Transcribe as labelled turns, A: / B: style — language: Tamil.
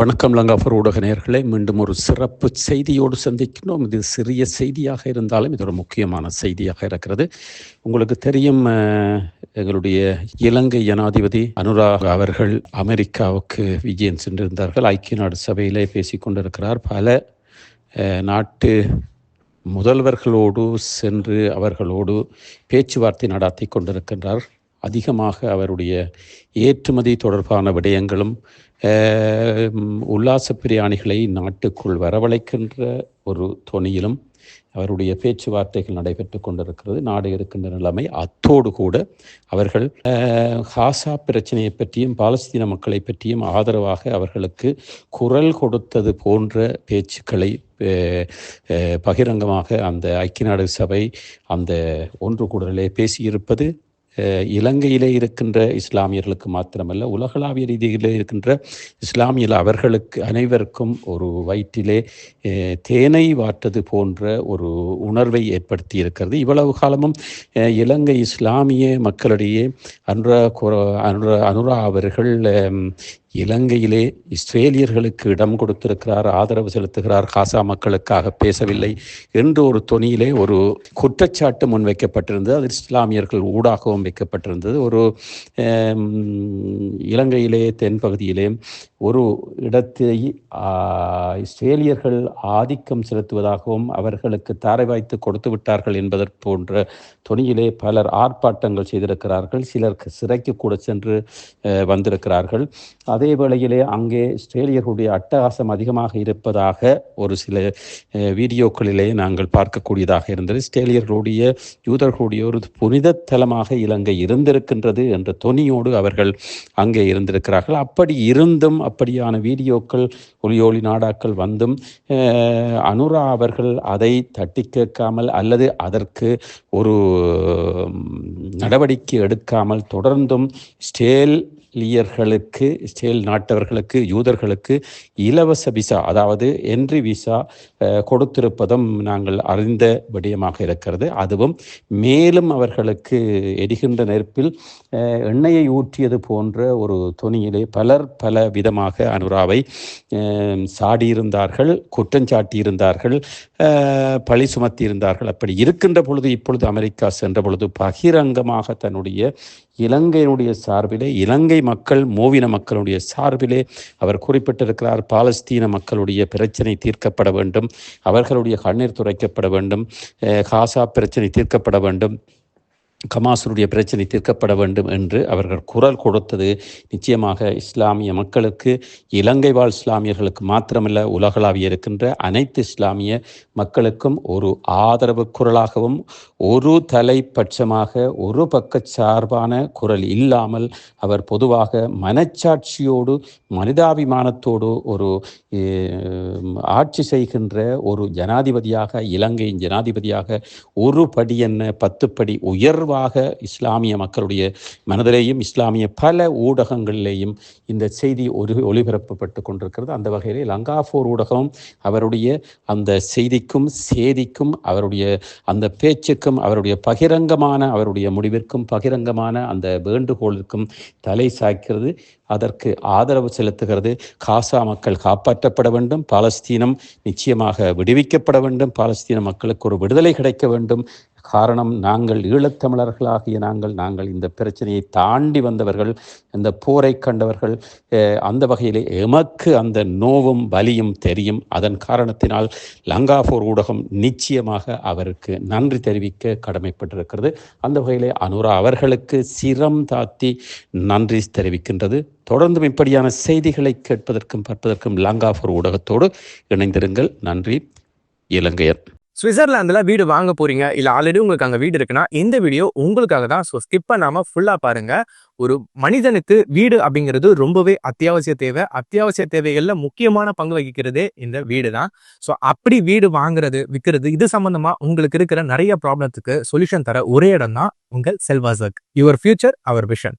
A: வணக்கம் லங்காபுர ஊடக நேயர்களே. மீண்டும் ஒரு சிறப்பு செய்தியோடு சந்திக்கணும் இது சிறிய செய்தியாக இருந்தாலும் இது ஒரு முக்கியமான செய்தியாக இருக்கிறது. உங்களுக்கு தெரியும் எங்களுடைய இலங்கை ஜனாதிபதி அனுராக் அவர்கள் அமெரிக்காவுக்கு விஜயம் சென்றிருந்தார்கள். ஐக்கிய நாடு சபையிலே பேசிக்கொண்டிருக்கிறார் பல நாட்டு முதல்வர்களோடு சென்று அவர்களோடு பேச்சுவார்த்தை நடாத்தி கொண்டிருக்கின்றார். அதிகமாக அவருடைய ஏற்றுமதி தொடர்பான விடயங்களும் உல்லாச பிரியாணிகளை நாட்டுக்குள் வரவழைக்கின்ற ஒரு துணியிலும் அவருடைய பேச்சுவார்த்தைகள் நடைபெற்று கொண்டிருக்கிறது. நாடு இருக்கின்ற நிலைமை அத்தோடு கூட அவர்கள் ஹாசா பிரச்சனையை பற்றியும் பாலஸ்தீன மக்களை பற்றியும் ஆதரவாக அவர்களுக்கு குரல் கொடுத்தது போன்ற பேச்சுக்களை பகிரங்கமாக அந்த ஐக்கிய நாடு சபை அந்த ஒன்று கூடலே பேசியிருப்பது இலங்கையிலே இருக்கின்ற இஸ்லாமியர்களுக்கு மாத்திரமல்ல உலகளாவிய ரீதியிலே இருக்கின்ற இஸ்லாமியர் அவர்களுக்கு அனைவருக்கும் ஒரு வயிற்றிலே தேனை வாட்டது போன்ற ஒரு உணர்வை ஏற்படுத்தி இருக்கிறது. இவ்வளவு காலமும் இலங்கை இஸ்லாமிய மக்களிடையே அனுரா அனுரா அனுரா அவர்கள் இலங்கையிலே இஸ்ரேலியர்களுக்கு இடம் கொடுத்திருக்கிறார் ஆதரவு செலுத்துகிறார் காசா மக்களுக்காக பேசவில்லை என்று ஒரு தொனியிலே ஒரு குற்றச்சாட்டு முன்வைக்கப்பட்டிருந்தது. அது இஸ்லாமியர்கள் ஊடாகவும் வைக்கப்பட்டிருந்தது. ஒரு இலங்கையிலே தென்பகுதியிலே ஒரு இடத்தை இஸ்ரேலியர்கள் ஆதிக்கம் செலுத்துவதாகவும் அவர்களுக்கு தாரை வாய்த்து கொடுத்து விட்டார்கள் என்பதற் போன்ற தொனியிலே பலர் ஆர்ப்பாட்டங்கள் செய்திருக்கிறார்கள். சிலர் சிறைக்கு கூட சென்று வந்திருக்கிறார்கள். அதே வேளையிலே அங்கே இஸ்ரேலியர்களுடைய அட்டகாசம் அதிகமாக இருப்பதாக ஒரு சில வீடியோக்களிலே நாங்கள் பார்க்கக்கூடியதாக இருந்தது. இஸ்ரேலியர்களுடைய யூதர்களுடைய ஒரு புனித தலமாக இலங்கை இருந்திருக்கின்றது என்ற தொனியோடு அவர்கள் அங்கே இருந்திருக்கிறார்கள். அப்படி இருந்தும் அப்படியான வீடியோக்கள் ஒளியோலி நாடாக்கள் வந்தும் அனுரா அவர்கள் அதை தட்டி கேட்காமல் அல்லது அதற்கு ஒரு நடவடிக்கை எடுக்காமல் தொடர்ந்தும் ஸ்டேல் இஸ்ரேலியர்களுக்கு இஸ்ரேல் நாட்டவர்களுக்கு யூதர்களுக்கு இலவச விசா அதாவது என்ட்ரி விசா கொடுத்திருப்பதும் நாங்கள் அறிந்த விடயமாக இருக்கிறது. அதுவும் மேலும் அவர்களுக்கு எரிகின்ற நெருப்பில் எண்ணெயை ஊற்றியது போன்ற ஒரு துணியிலே பலர் பல விதமாக அனுராவை சாடியிருந்தார்கள் குற்றஞ்சாட்டியிருந்தார்கள் பழி சுமத்தியிருந்தார்கள். அப்படி இருக்கின்ற பொழுது இப்பொழுது அமெரிக்கா சென்ற பொழுது பகிரங்கமாக தன்னுடைய இலங்கையினுடைய சார்பிலே இலங்கை மக்கள் மூவின மக்களுடைய சார்பிலே அவர் குறிப்பிட்டிருக்கிறார் பாலஸ்தீன மக்களுடைய பிரச்சனை தீர்க்கப்பட வேண்டும் அவர்களுடைய கண்ணீர் துரைக்கப்பட வேண்டும் அஹ், காசா பிரச்சனை தீர்க்கப்பட வேண்டும். கமாசருடைய பிரச்சனை தீர்க்கப்பட வேண்டும் என்று அவர்கள் குரல் கொடுத்தது. நிச்சயமாக இஸ்லாமிய மக்களுக்கு இலங்கை வாழ் இஸ்லாமியர்களுக்கு மாத்திரமல்ல உலகளாவிய இருக்கின்ற அனைத்து இஸ்லாமிய மக்களுக்கும் ஒரு ஆதரவு குரலாகவும் ஒரு தலைப்பட்சமாக ஒரு பக்க சார்பான குரல் இல்லாமல் அவர் பொதுவாக மனச்சாட்சியோடு மனிதாபிமானத்தோடு ஒரு ஆட்சி செய்கின்ற ஒரு ஜனாதிபதியாக இலங்கையின் ஜனாதிபதியாக ஒரு படி என்ன பத்து படி உயர்வாக இஸ்லாமிய மக்களுடைய மனதிலேயும் இஸ்லாமிய பல ஊடகங்களிலேயும் இந்த செய்தி ஒரு ஒளிபரப்பப்பட்டு கொண்டிருக்கிறது. அந்த வகையிலே லங்காஃபோர் ஊடகம் அவருடைய அந்த செய்திக்கும் சேதிக்கும் அவருடைய அந்த பேச்சுக்கும் அவருடைய பகிரங்கமான அவருடைய முடிவிற்கும் பகிரங்கமான அந்த வேண்டுகோளுக்கும் தலை சாய்க்கிறது. அதற்கு ஆதரவு செலுத்துகிறது. காசா மக்கள் காப்பாற்றப்பட வேண்டும். பாலஸ்தீனம் நிச்சயமாக விடுவிக்கப்பட வேண்டும். பாலஸ்தீன மக்களுக்கு ஒரு விடுதலை கிடைக்க வேண்டும். காரணம் நாங்கள் ஈழத்தமிழர்களாகிய நாங்கள் நாங்கள் இந்த பிரச்சனையை தாண்டி வந்தவர்கள் இந்த போரை கண்டவர்கள் அந்த வகையிலே எமக்கு அந்த நோவும் வலியும் தெரியும். அதன் காரணத்தினால் லங்காபூர் ஊடகம் நிச்சயமாக அவருக்கு நன்றி தெரிவிக்க கடமைப்பட்டிருக்கிறது. அந்த வகையிலே அனுரா அவர்களுக்கு சிரம் தாத்தி நன்றி தெரிவிக்கின்றது. தொடர்ந்தும் இப்படியான செய்திகளை கேட்பதற்கும் பார்ப்பதற்கும் லங்காபோர் ஊடகத்தோடு இணைந்திருங்கள். நன்றி. இலங்கையர்.
B: சுவிட்சர்லாந்தில் வீடு வாங்க போறீங்க இல்ல ஆல்ரெடி உங்களுக்கு அங்கே வீடு இருக்குன்னா இந்த வீடியோ உங்களுக்காக தான். ஸோ ஸ்கிப் பண்ணாமல் ஃபுல்லாக பாருங்க. ஒரு மனிதனுக்கு வீடு அப்படிங்கிறது ரொம்பவே அத்தியாவசிய தேவை. அத்தியாவசிய தேவைகளில் முக்கியமான பங்கு வகிக்கிறதே இந்த வீடு தான். ஸோ அப்படி வீடு வாங்குறது விற்கிறது இது சம்பந்தமா உங்களுக்கு இருக்கிற நிறைய ப்ராப்ளத்துக்கு சொல்யூஷன் தர ஒரே இடம் தான் உங்கள் செல்வாசக். Your future our vision